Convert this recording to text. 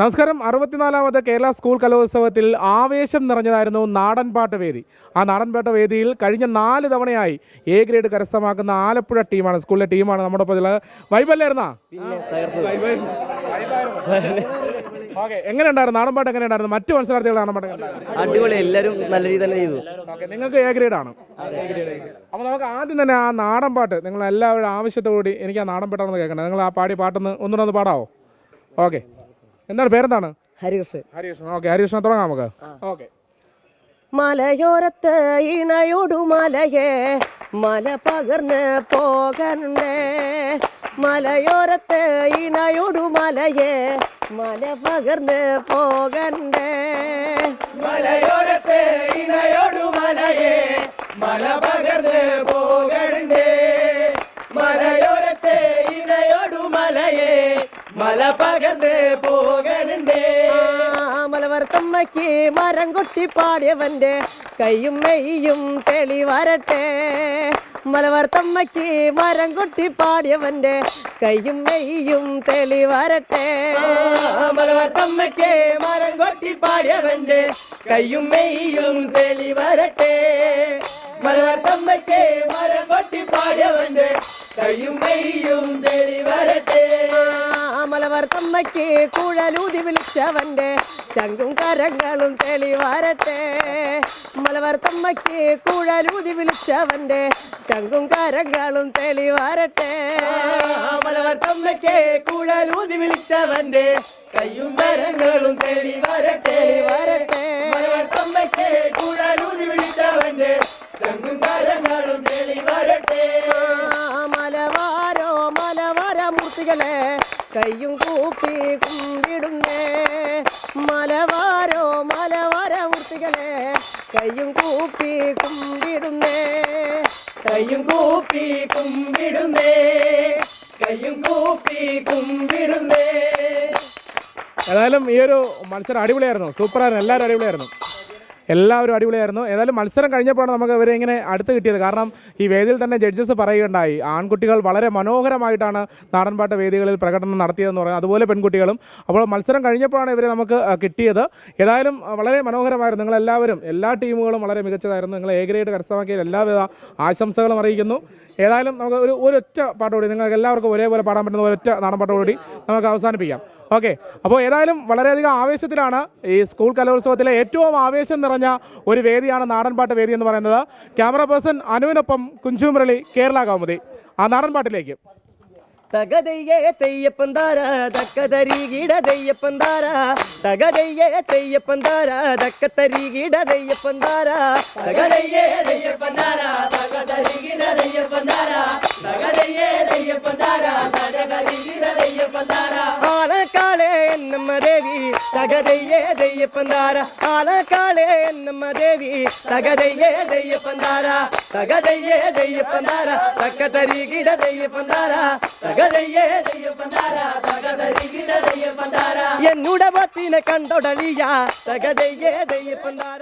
നമസ്കാരം. അറുപത്തിനാലാമത് കേരള സ്കൂൾ കലോത്സവത്തിൽ ആവേശം നിറഞ്ഞതായിരുന്നു നാടൻപാട്ട് വേദി. ആ നാടൻപാട്ട് വേദിയിൽ കഴിഞ്ഞ നാല് തവണയായി എ ഗ്രേഡ് കരസ്ഥമാക്കുന്ന ആലപ്പുഴ ടീമാണ് സ്കൂളിലെ ടീമാണ് നമ്മുടെ ഒപ്പം ഉള്ളത് വൈബല്ലായിരുന്നാ ഓക്കെ എങ്ങനെയുണ്ടായിരുന്നു നാടൻപാട്ട് എങ്ങനെ ഉണ്ടായിരുന്നു? മറ്റു മത്സരാർത്ഥികൾ നാടൻപാട്ട് അടിപൊളി. എല്ലാവരും നല്ല രീതി തന്നെ ചെയ്തു. നിങ്ങൾക്ക് എ ഗ്രേഡ് ആണ്. അപ്പോൾ നമുക്ക് ആദ്യം തന്നെ ആ നാടൻപാട്ട് നിങ്ങൾ എല്ലാവരുടെ ആവശ്യത്തോടുകൂടി എനിക്ക് ആ നാടൻപാട്ടാണെന്ന് കേൾക്കണം നിങ്ങൾ ആ പാടി പാട്ടൊന്ന് ഒന്നുകൂടെ ഒന്ന് പാടാവോ? ഓക്കെ. എന്താണ് പേരെന്താണ്? ഹരികൃഷ്ണൻ. ഹരികൃഷ്ണൻ. ഓക്കെ ഹരികൃഷ്ണൻ തുടങ്ങാം നമുക്ക്. ഓക്കെ. മലയോരത്ത് ഇണയോടു മലയെ മല പകർന്ന് പോകണ്ടേ. മലയോരത്ത് ഇണയോടു മലയെ മല പകർന്ന് പോകണ്ടേ. മലയോരത്ത് ഇണയോടു മലയെ മല പകർന്ന് പോകണ്ടേ. മലയോരത്തെ ഇണയോടു മലയെ മല പകർന്ന് പോകണ്ടേ ആ മരം കൊട്ടി പാടിയവന്റെ കയ്യും മെയ്യും തെളി വരട്ടെ മലവർത്തമ്മയ്ക്ക് മരം കൊട്ടി പാടിയവന്റെ കയ്യും മെയ്യും തെളി വരട്ടെ മലവത്തമ്മയ്ക്ക് മരം കൊട്ടി പാടിയവന്റെ കയ്യും മെയ്യും തെളി വരട്ടെ മലവത്തമ്മയ്ക്ക് മരം കൊട്ടി പാടിയവന്റെ കയ്യും മെയ്യും തെളി വരട്ടെ ആ മലവർത്തമ്മയ്ക്ക് കുഴലൂതി വിളിച്ചവന്റെ ചങ്കും കരങ്ങളും തെളിവാരട്ടെ. മലവർത്തമ്മയ്ക്ക് കുഴലൂതി വിളിച്ചവന്റെ ചങ്കും കരങ്ങളും തെളിവാരട്ടെ. മലവർത്തമ്മയ്ക്ക് കുഴലൂതി വിളിച്ചവന്റെ കയ്യും കരങ്ങളും തെളിവാരട്ടെ. വരട്ടെ മലവർത്തമ്മയ്ക്ക് കുഴലൂതി വിളിച്ചവന്റെ ചങ്കും കരങ്ങളും തെളിവാരട്ടെ. മലവാരോ മലവാര മൂർത്തികളെ കയ്യും കൂപ്പി കുമ്പിടുന്നേ. കയ്യും കൂപ്പി കുമ്പിടുന്നേ. കയ്യും കൂപ്പി കുമ്പിടുന്നേ. കയ്യും കൂപ്പി കുമ്പിടുന്നേ. ഏതായാലും ഈ ഒരു മത്സരം അടിപൊളിയായിരുന്നു. സൂപ്പറായിരുന്നു. എല്ലാവരും അടിപൊളിയായിരുന്നു. എല്ലാവരും അടിപൊളിയായിരുന്നു. ഏതായാലും മത്സരം കഴിഞ്ഞപ്പോഴാണ് നമുക്ക് ഇവരെ ഇങ്ങനെ അടുത്ത് കിട്ടിയത്. കാരണം ഈ വേദിയിൽ തന്നെ ജഡ്ജസ് പറയുകയുണ്ടായി. ആൺകുട്ടികൾ വളരെ മനോഹരമായിട്ടാണ് നാടൻപാട്ട് വേദികളിൽ പ്രകടനം നടത്തിയതെന്ന് പറയുന്നത് അതുപോലെ പെൺകുട്ടികളും. അപ്പോൾ മത്സരം കഴിഞ്ഞപ്പോഴാണ് ഇവരെ നമുക്ക് കിട്ടിയത്. ഏതായാലും വളരെ മനോഹരമായിരുന്നു. നിങ്ങളെല്ലാവരും എല്ലാ ടീമുകളും വളരെ മികച്ചതായിരുന്നു. നിങ്ങൾ എ ഗ്രേഡ് കരസ്ഥമാക്കിയ എല്ലാവിധ ആശംസകളും അറിയിക്കുന്നു. ഏതായാലും നമുക്ക് ഒരു ഒരൊറ്റ പാട്ടോടി നിങ്ങൾക്ക് എല്ലാവർക്കും ഒരേപോലെ പാടാൻ പറ്റുന്ന ഒരൊറ്റ നാടൻപാട്ടോടി നമുക്ക് അവസാനിപ്പിക്കാം. ഓക്കെ. അപ്പോൾ ഏതായാലും വളരെയധികം ആവേശത്തിലാണ് ഈ സ്കൂൾ കലോത്സവത്തിലെ ഏറ്റവും ആവേശം നിറഞ്ഞ ഒരു വേദിയാണ് നാടൻപാട്ട് വേദി എന്ന് പറയുന്നത്. ക്യാമറ പേഴ്സൺ അനുവിനൊപ്പം കുഞ്ചുമുരളി കേരള കൗമുദി. ആ നാടൻപാട്ടിലേക്ക് തകതയ്യേ തക്കതരികിട തെയ്യപ്പന്താര തകതയ്യേ തെയ്യപ്പന്താര തക്കത്തരികിട തെയ്യപ്പന്താര തകതയ്യേ ദയ്യപ്പന്താര തകതരികിട ദയ്യപ്പന്താര ನಮ್ಮ ದೇವಿ ತಗದಯ್ಯೇ ದಯ್ಯ ಪಂದಾರ ಆಲ ಕಾಳೆ ನಮ್ಮ ದೇವಿ ತಗದಯ್ಯೇ ದಯ್ಯ ಪಂದಾರ ತಗದಯ್ಯೇ ದಯ್ಯ ಪಂದಾರ ತಕ್ಕದರಿ ಗಿಡ ದಯ್ಯ ಪಂದಾರ ತಗದಯ್ಯೇ ದಯ್ಯ ಪಂದಾರ ತಗದರಿ ಗಿಡ ದಯ್ಯ ಪಂದಾರ ಎನ್ನುಡ ಬತ್ತಿನ ಕಂಡೊಡಲಿಯ ತಗದಯ್ಯೇ ದಯ್ಯ ಪಂದಾರ